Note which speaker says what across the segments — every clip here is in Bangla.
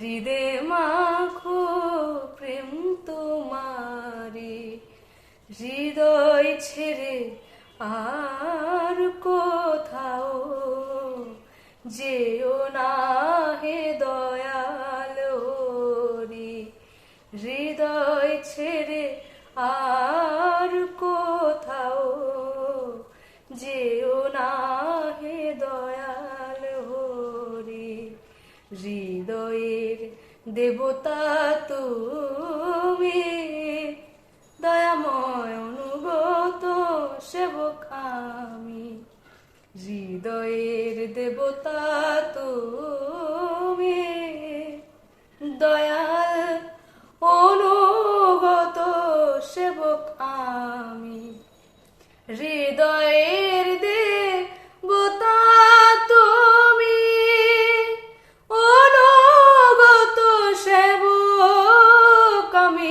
Speaker 1: হৃদে মাখো প্রেম তোমারি, হৃদয় ছেড়ে আর কোথাও যেও না হে দয়ালি হৃদয় ছেড়ে আর কোথাও যেও না হে দয়া হৃদয়ের দেবতা তুমি। দয়াময় অনুগত সেবক আমি। হৃদয়ের দেবতা তুমি। দয়াল অনুগত সেবক আমি। হৃদয়ের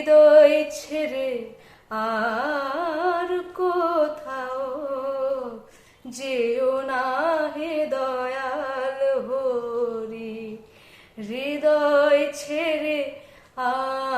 Speaker 1: হৃদয় ছেড়ে আর কোথাও যেও না হে দয়াল হরি। হৃদয় ছেড়ে আর